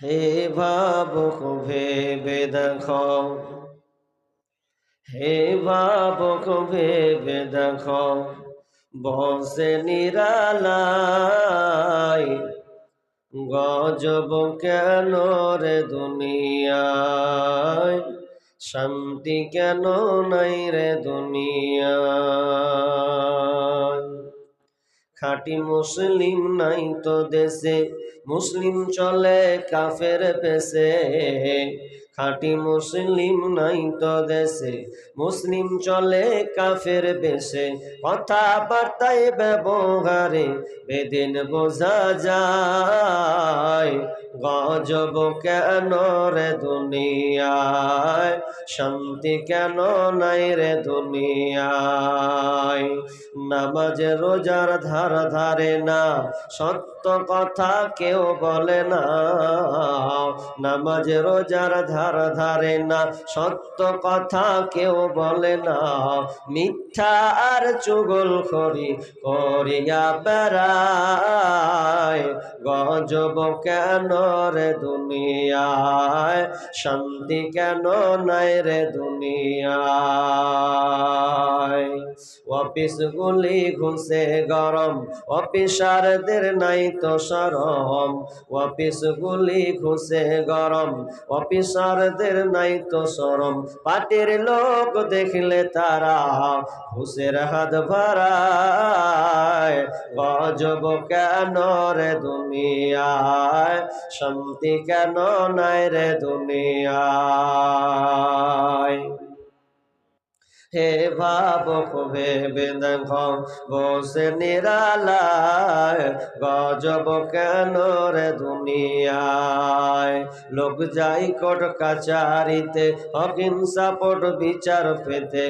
হে ভাবক, ভেবে দেখো হে ভাবক, ভেবে দেখো বসে নিরালাই গজব কেন রে দুনিয়ায়? শান্তি কেন নাই রে দুনিয়ায়? খাঁটি মুসলিম নাই তো দেশে মুসলিম চলে কাফের পেশে। খাঁটি মুসলিম নাই তো দেশে। মুসলিম চলে, কাফের বেশে। কথাবার্তায় ব্যবহারে বেদিন বোঝা যায়, গজব কেন রে দুনিয়ায়? শান্তি কেন নাই রে দুনিয়ায়? নামাজ, রোজার ধার ধারে না, সত্য কথা কেউ বলে না। নামাজ রোজার ধার ধারে না, সত্য কথা কেউ বলে না। মিথ্যা আর চুগল করি করিয়া বেড়ায়, গজব কেন রে দুনিয়ায়? শান্তি কেন নাই রে দুনিয়ায়? অফিস গুলি ঘুষে গরম, অফিসারদের নাই তো সরম। অফিস গুলি ঘুষে গরম। অফিসারদের নাই তো সরম পাটির লোক দেখলে তারা হুসের হাত ভরায় গজব কেন রে দুনিয়ায়? শান্তি কেন নাই রে দুনিয়ায়? হে ভাবক ভেবে দেখ, বসে নিরালায়, গজব কেন রে দুনিয়ায়? লোক যাই কট কাচারিতে অহিংসা পট বিচার পেতে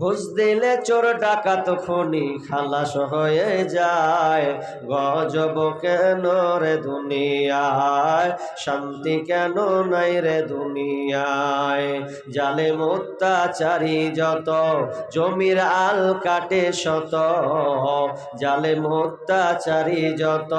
ঘুষ দিলে চোর ডাকাত খনি খালাস হয়ে যায়। গজব কেন রে দুনিয়ায়? শান্তি কেন নাই রে দুনিয়ায়? জালে অত্যাচারী যত, জমির আল কাটে শত। জালে অত্যাচারী যত,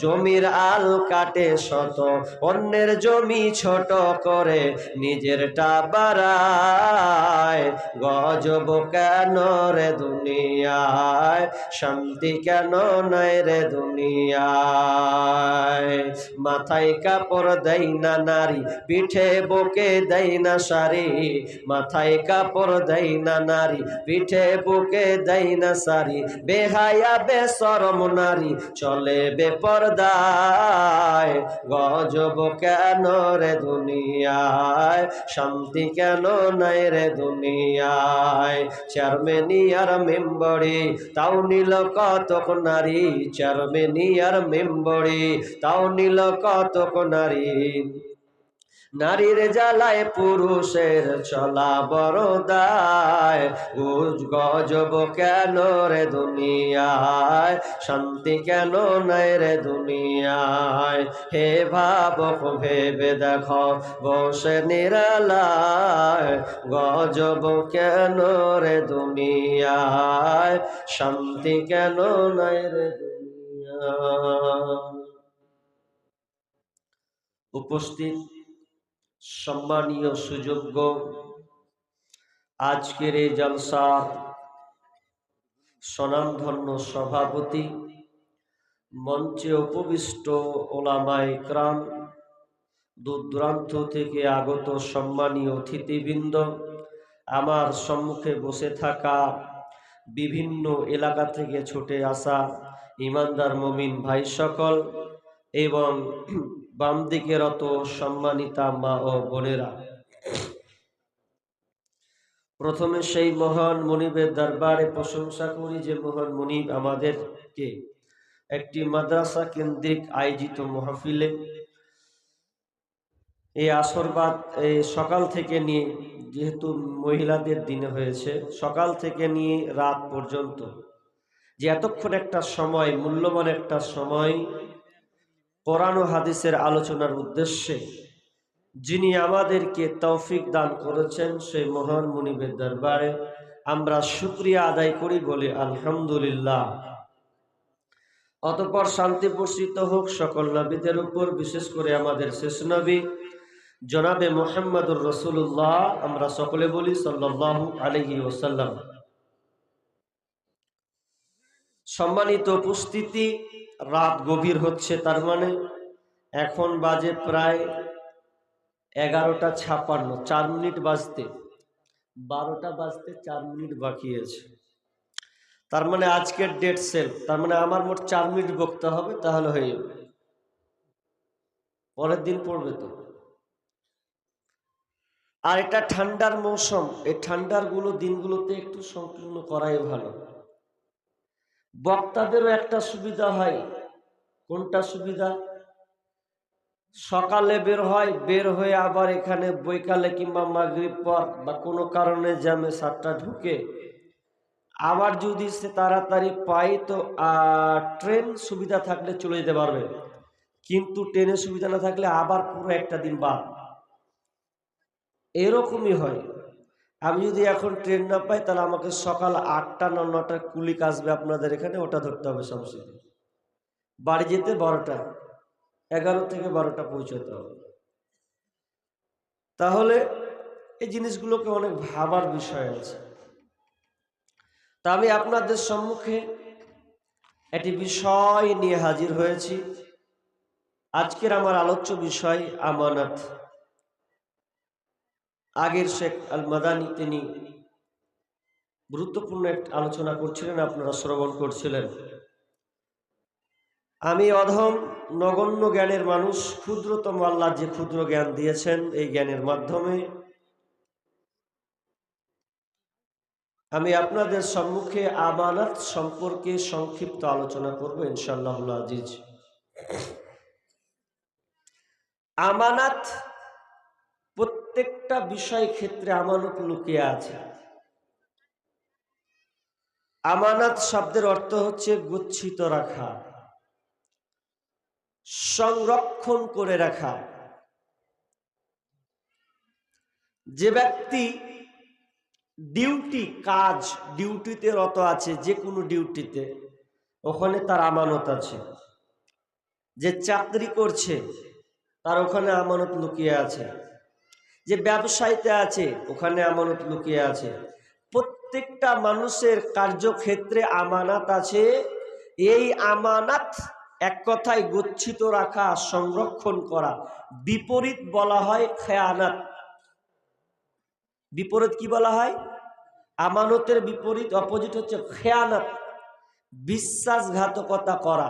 জমির আল কাটে শত। অন্যের জমি ছোট করে নিজেরটা বাড়ায়। গজব কেন রে দুনিয়ায়? শান্তি কেন নাই রে দুনিয়ায়? মাথায় কাপড় দেয় না নারী, পিঠে বুকে দেয় না শাড়ি। মাথায় কাপড় দেয় না নারী, পিঠে বুকে দেয় না শাড়ি। বেহায়া বেসরম নারী চলে বেপরদায়। গজব কেন রে দুনিয়ায়? শান্তি কেন নাই রে দুনিয়ায়? চেয়ারম্যানিয়ার মেম্বরে তাও নিল কতক নারী চেয়ারম্যানিয়ার মেম্বরে তাও নিল কতক নারী। নারীর জ্বালায় পুরুষের চলা বড় গজব কেন রে দুনিয়ায়? শান্তি কেন নাই রে দুনিয়ায়? হে ভাবক, ভেবে দেখ, বসে নিরালায়। গজব কেন রে দুনিয়ায়? শান্তি কেন নাই রে দুনিয়ায়? উপস্থিত সম্মানীয় সুযোগ্য আজকের এই জলসার স্বনামধন্য সভাপতি, মঞ্চে উপবিষ্ট ওলামাই ক্রাম দূর দূরান্ত থেকে আগত সম্মানীয় অতিথিবৃন্দ, আমার সম্মুখে বসে থাকা বিভিন্ন এলাকা থেকে ছুটে আসা ইমানদার মমিন ভাই সকল এবং বাম দিকে রত সম্মানিতা মা ও বোনেরা। প্রথমে সেই মহান মনিবের দরবারে প্রশংসা করি যে মহান মনিব আমাদেরকে একটি মাদ্রাসা কেন্দ্রিক আয়োজিত মহফিলে এই আসরবাদ সকাল থেকে নিয়ে যেহেতু মহিলাদের দিনে হয়েছে, সকাল থেকে নিয়ে রাত পর্যন্ত যে এতক্ষণ একটা সময়, মূল্যবান একটা সময় কোরআন ও হাদিসের আলোচনার উদ্দেশ্যে যিনি আমাদেরকে তৌফিক দান করেছেন, সেই মহান মুনিবের দরবারে আমরা শুক্রিয়া আদায় করি বলে আলহামদুলিল্লাহ। অতপর শান্তি বর্ষিত হোক সকল নবীদের উপর, বিশেষ করে আমাদের শেষ নবী, জনাবে মোহাম্মদুর রসুল্লাহ আমরা সকলে বলি সাল্লাহ আলহি ওসাল্লাম সম্মানিত উপস্থিতি রাত গভীর হচ্ছে, তার মানে এখন বাজে প্রায় এগারোটা ছাপান্ন, চার মিনিট বাজতে, বারোটা বাজতে চার মিনিট বাকি আছে। তার মানে আজকের ডেট সেল তার মানে আমার মোট চার মিনিট বকতে হবে, তাহলে হয়ে যাবে। পরের দিন পড়বে তো। আর এটা ঠান্ডার মৌসুম, এই ঠান্ডারগুলো দিনগুলোতে একটু সংকীর্ণ করাই ভালো। বক্তাদেরও একটা সুবিধা হয়। কোনটা সুবিধা? সকালে বের হয়, বের হয়ে আবার এখানে বৈকালে কিংবা মাগরিব পর বা কোনো কারণে জ্যামে সাতটা ঢুকে। আবার যদি সে তাড়াতাড়ি পায় তো ট্রেন সুবিধা থাকলে চলে যেতে পারবে। কিন্তু ট্রেনের সুবিধা না থাকলে আবার পুরো একটা দিন বাদ। এরকমই হয়। আমি যদি এখন ট্রেন না পাই, তাহলে আমাকে সকাল আটটা ন নটার কুলিক আসবে আপনাদের এখানে, ওটা ধরতে হবে সমস্যা বাড়ি যেতে বারোটা, এগারো থেকে বারোটা পৌঁছতে হবে। তাহলে এই জিনিসগুলোকে অনেক ভাবার বিষয় আছে। তা আমি আপনাদের সম্মুখে একটি বিষয় নিয়ে হাজির হয়েছি। আজকের আমার আলোচ্য বিষয় আমানত। আগের শেখ আল মাদানি তিনি গুরুত্বপূর্ণ একটা আলোচনা করছিলেন, আপনারা শ্রবণ করছিলেন। আমি অধম নগণ্য জ্ঞানের মানুষ, ক্ষুদ্রতম আল্লাহ যে ক্ষুদ্র জ্ঞান দিয়েছেন এই জ্ঞানের মাধ্যমে। আমি আপনাদের সম্মুখে আমানত সম্পর্কে সংক্ষিপ্ত আলোচনা করব ইনশাল্লাহ আজিজ। আমানাত প্রত্যেকটা বিষয় ক্ষেত্রে আমানত লুকিয়ে আছে। আমানাত শব্দের অর্থ হচ্ছে গুচ্ছিত রাখা, সংরক্ষণ করে রাখা। যে ব্যক্তি ডিউটি, কাজ ডিউটিতে রত আছে, যে কোনো ডিউটিতে, ওখানে তার আমানত আছে। যে চাকরি করছে, তার ওখানে আমানত লুকিয়ে আছে। যে ব্যবসায়ীতে আছে, ওখানে আমানত লুকিয়ে আছে। প্রত্যেকটা মানুষের কার্যক্ষেত্রে আমানাত আছে। এই আমানাত এক কথায় গচ্ছিত রাখা, সংরক্ষণ করা। বিপরীত বলা হয় খেয়ানাত। বিপরীত কি বলা হয়? আমানতের বিপরীত, অপোজিট হচ্ছে খেয়ানত। বিশ্বাসঘাতকতা করা।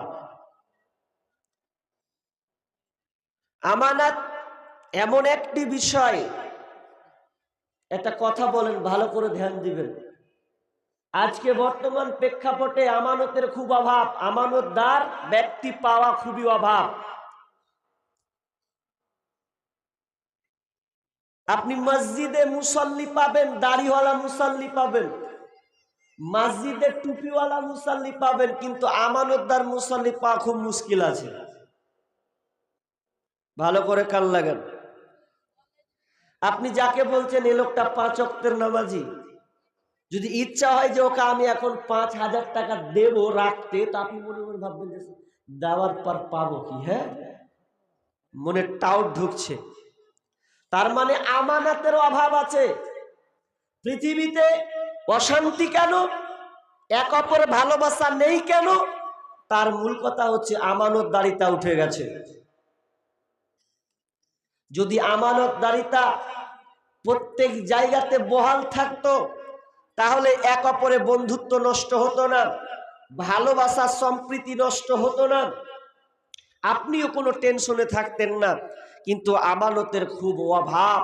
আমানত এমন একটি বিষয়, একটা কথা বলেন, ভালো করে ধ্যান দিবেন। আজকে বর্তমান প্রেক্ষাপটে আমানতের খুব অভাব, আমানতদার ব্যক্তি পাওয়া খুবই অভাব। আপনি মসজিদে মুসল্লি পাবেন, দাড়িওয়ালা মুসল্লি পাবেন, মসজিদে টুপিওয়ালা মুসল্লি পাবেন, কিন্তু আমানতদার মুসল্লি পাওয়া খুব মুশকিল আছে। ভালো করে কান লাগান। আপনি যাকে বলছেন, এ লোকটা পাঁচ অক্টের নামাজি। যদি ইচ্ছা হয় যে ওকে আমি এখন পাঁচ হাজার টাকা দেব রাখতে, তা আপনি মনে মনে ভাববেন যে, দেওয়ার পর পাবো কি? হ্যাঁ? মনে টাউট ঢুকছে। তার মানে আমানাতের অভাব আছে। পৃথিবীতে অশান্তি কেন? এক অপর ভালোবাসা নেই কেন? তার মূল কথা হচ্ছে আমানত দারিতা উঠে গেছে। যদি আমানত দারিতা প্রত্যেক জায়গাতে বহাল থাকতো, তাহলে এক অপরে বন্ধুত্ব নষ্ট হতো না, ভালোবাসা সম্প্রীতি নষ্ট হতো না। আপনিও কোনো টেনশনে থাকতেন না, কিন্তু আমানতের খুব অভাব।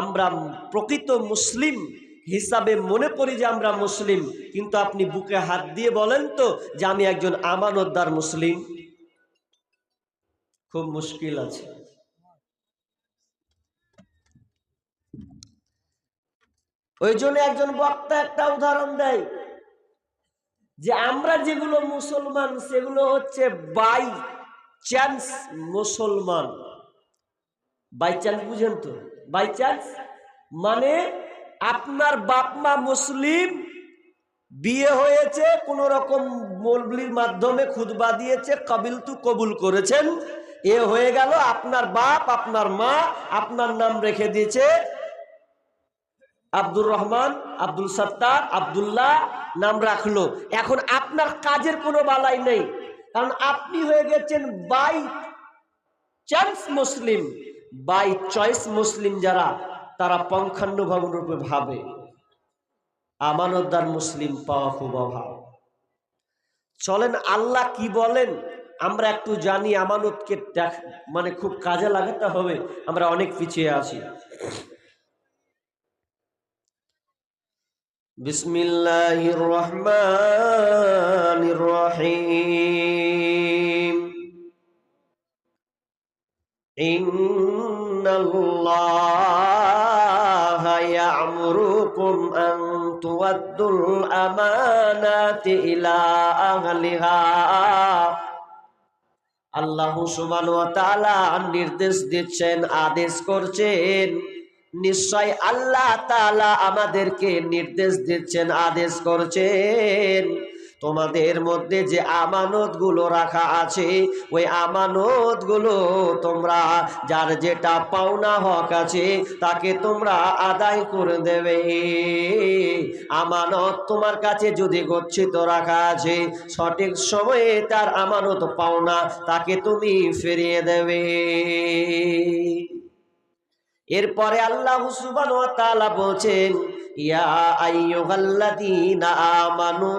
আমরা প্রকৃত মুসলিম হিসাবে মনে করি যে আমরা মুসলিম, কিন্তু আপনি বুকে হাত দিয়ে বলেন তো যে আমি একজন আমানতদার মুসলিম। খুব মুশকিল আছে। ওই জন্য একজন বক্তা একটা উদাহরণ দেয় যে আমরা যেগুলো মুসলমান, সেগুলো হচ্ছে বাই চান্স মুসলমান। বাই চান্স বুঝেন তো? বাই চান্স মানে আপনার বাপ মা মুসলিম, বিয়ে হয়েছে কোন রকম মৌলবির মাধ্যমে খুদবা দিয়েছে, কবিল তু কবুল করেছেন, এ হয়ে গেল, আপনার বাপ, আপনার মা, আপনার নাম রেখে দিয়েছে আব্দুর রহমান, আব্দুল সত্তার, আব্দুল্লাহ নাম রাখল। এখন আপনার কাজের কোনো বালাই নেই। কারণ আপনি হয়ে গেছেন বাই চান্স মুসলিম। বাই চয়েস মুসলিম যারা, তারা পঙ্খান্নভাবে ভাবে। আমানতদার মুসলিম পাওয়া খুব অভাব। চলেন আল্লাহ কি বলেন? আমরা একটু জানি আমানতকে দেখ মানে খুব কাজে লাগাতে হবে। আমরা অনেক পিছিয়ে আছি। বিসমিল্লাহির রহমানির রহিম ইন্নাল্লাহা ইয়া'মুরুকুম আন তুওয়াদ্দুল আমানাতি ইলা আহলিহা। আল্লাহ সুবহানাহু ওয়া তাআলা নির্দেশ দিচ্ছেন, আদেশ করছেন নিশ্চয় আল্লাহ তালা আমাদেরকে নির্দেশ দিচ্ছেন, আদেশ করছেন। তোমাদের মধ্যে যে আমানতগুলো রাখা আছে, ওই আমানতগুলো তোমরা, যার যেটা পাওনা হক আছে, তাকে তোমরা আদায় করে দেবে। আমানত তোমার কাছে যদি গচ্ছিত রাখা আছে, সঠিক সময়ে তার আমানত পাওনা তাকে তুমি ফিরিয়ে দেবে। এরপরে আল্লাহ সুবহানাহু বলছেন আমানু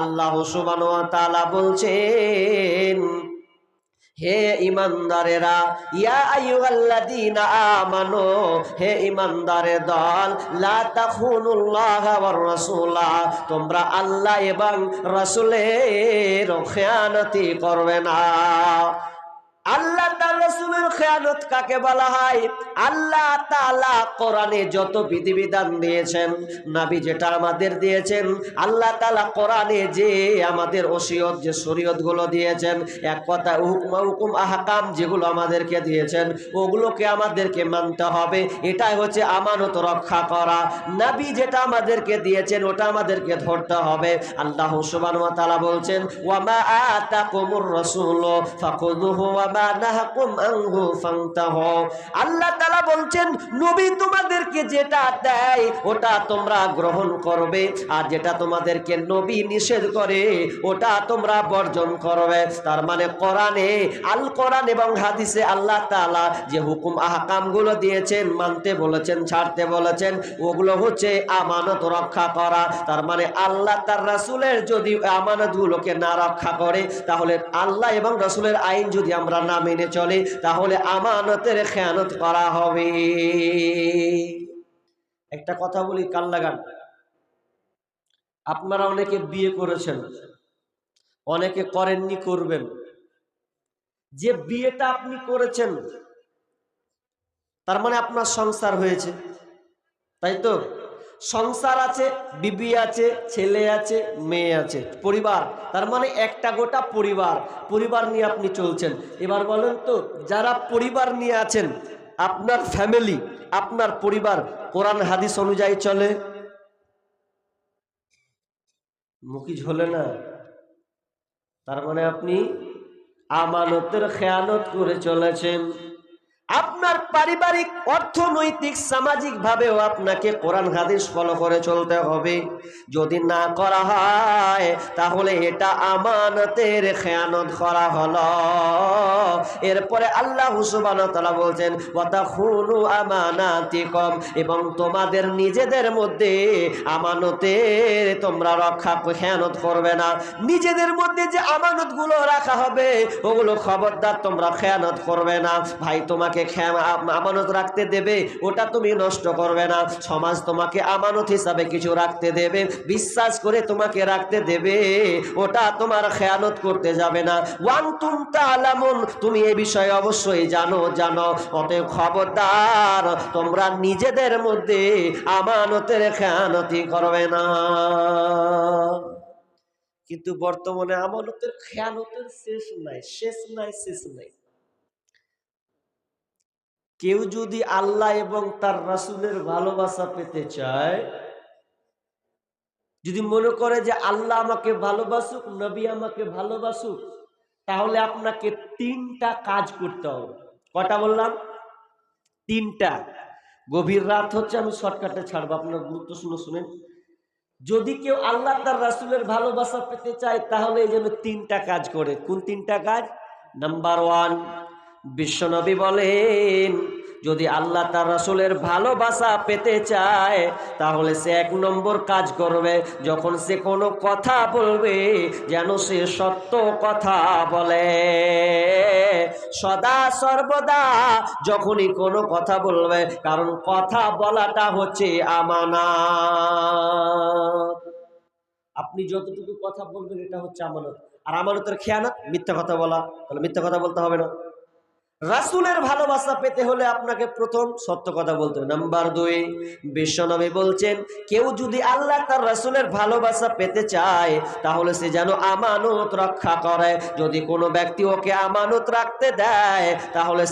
আল্লাহ সুবহানাহু বলছেন, হে ইমানদারেরা ইয়া আইয়ুহাল্লাযীনা আমানু, হে ইমানদারের দল, লা তাখুনুল্লাহা ওয়ার রাসূলা। তোমরা আল্লাহ এবং রাসূলের খেয়ানতি করবে না। আল্লাহ রসুলের খেয়ানত কাকে বলা হয়? আল্লাহ তাআলা কোরআনে যত বিধিবিধান দিয়েছেন, নাবি যেটা আমাদের দিয়েছেন, আল্লাহ তালা কোরআনে যে আমাদের ওসিয়ত, যে শরীয়তগুলো দিয়েছেন, এক কথা হুকুম হুকুম আহকাম যেগুলো আমাদেরকে দিয়েছেন, ওগুলোকে আমাদেরকে মানতে হবে। এটাই হচ্ছে আমানত রক্ষা করা। নাবি যেটা আমাদেরকে দিয়েছেন, ওটা আমাদেরকে ধরতে হবে। আল্লাহ সুবহানাহু ওয়া তাআলা বলছেন ওয়ামা রাসূল ওয়ামা নাহাকুম আনহু ফান্তাহু আল্লাহ বলছেন, নবী তোমাদেরকে যেটা দেয়, ওটা তোমরা গ্রহণ করবে। আর যেটা তোমাদেরকে নবী নিষেধ করে, ওটা তোমরা বর্জন করবে। তার মানে কোরআনে, আল কোরআন এবং হাদিসে আল্লাহ তাআলা যে হুকুম, আহকামগুলো দিয়েছেন, মানতে বলেছেন, ছাড়তে বলেছেন, ওগুলো হচ্ছে আমানত রক্ষা করা। তার মানে আল্লাহ তার রাসূলের যদি আমানতগুলোকে না রক্ষা করে, তাহলে আল্লাহ এবং রাসূলের আইন যদি আমরা না মেনে চলে, তাহলে আমানতের খেয়ানত করা হবে। একটা কথা বলি লাগান আপনারা অনেকে বিয়ে করেছেন, অনেকে করেননি, করবেন। যে বিয়েটা আপনি করেছেন, তার মানে আপনার সংসার হয়েছে, তাই তো? সংসার আছে, বিবি আছে, ছেলে আছে, মেয়ে আছে। পরিবার, তার মানে একটা গোটা পরিবার। পরিবার নিয়ে আপনি চলছেন। এবার বলেন তো, যারা পরিবার নিয়ে আছেন, আপনার ফ্যামিলি আপনার পরিবার, কোরআন, হাদিস অনুযায়ী চলে? মুখি ঝোলে না? তার মানে আপনি আমানতের খেয়ানত করে চলেছেন। আপনার পারিবারিক, অর্থনৈতিক সামাজিক ভাবেও আপনাকে কোরআন, হাদিস ফলো করে চলতে হবে। যদি না করা হয়, তাহলে এটা আমানতের খেয়ানত করা হলো। এরপরে আল্লাহ ওয়া তাআলা বলছেন, ওয়াতাখুনু আমানাতিকুম এবং তোমাদের নিজেদের মধ্যে আমানতের তোমরা রক্ষা, খেয়ানত করবে না। নিজেদের মধ্যে যে আমানতগুলো রাখা হবে, ওগুলো খবরদার তোমরা খেয়ানত করবে না। ভাই, তোমাকে আম- আমানত রাখতে দেবে, ওটা তুমি নষ্ট করবে না। সমাজ তোমাকে আমানত হিসাবে কিছু রাখতে দেবে, বিশ্বাস করে তোমাকে রাখতে দেবে, ওটা তোমার খেয়ানত করতে যাবে না। ওয়ান তুম তালামুন তুমি এ বিষয়ে অবশ্যই জানো জানো। অতএব খবরদার, তোমরা নিজেদের মধ্যে আমানতের খেয়ানতি করবে না। কিন্তু বর্তমানে আমানতের খেয়ানতের শেষ নাই শেষ নাই শেষ নাই। কেউ যদি আল্লাহ এবং তার রাসূলের ভালোবাসা পেতে চায়, যদি মনে করে যে আল্লাহ আমাকে ভালোবাসুক, নবী আমাকে ভালোবাসুক, তাহলে আপনাকে তিনটা কাজ করতে হবে। কটা বললাম? তিনটা। গভীর রাত হচ্ছে, আমি শর্টকাটে ছাড়বো, আপনার গুরুত্ব শুনে শুনেন। যদি কেউ আল্লাহ, তার রাসূলের ভালোবাসা পেতে চায়, তাহলে এই যেন তিনটা কাজ করে, কোন তিনটা কাজ? নাম্বার ওয়ান বিশ্বনবী বলেন, যদি আল্লাহ তার রাসূলের ভালোবাসা পেতে চায়, তাহলে সে এক নম্বর কাজ করবে যখন সে কোনো কথা বলবে যেন সে সত্য কথা বলে। সদা সর্বদা যখনই কোনো কথা বলবে, কারণ কথা বলাটা হচ্ছে আমানত। আপনি যতটুকু কথা বলবেন, এটা হচ্ছে আমানত। আর আমানতের খেয়ানত? মিথ্যা কথা বলা, তাহলে মিথ্যা কথা বলতে হবে না। রাসূলের ভালোবাসা পেতে হলে আপনাকে প্রথম সত্য কথা বলতে হবে। নাম্বার দুই, বিশ্বনবী বলছেন, কেউ যদি আল্লাহ তার রাসুলের ভালোবাসা পেতে চায়, তাহলে সে যেন আমানত রক্ষা করে। যদি কোনো ব্যক্তি ওকে আমানত রাখতে দেয়, তাহলে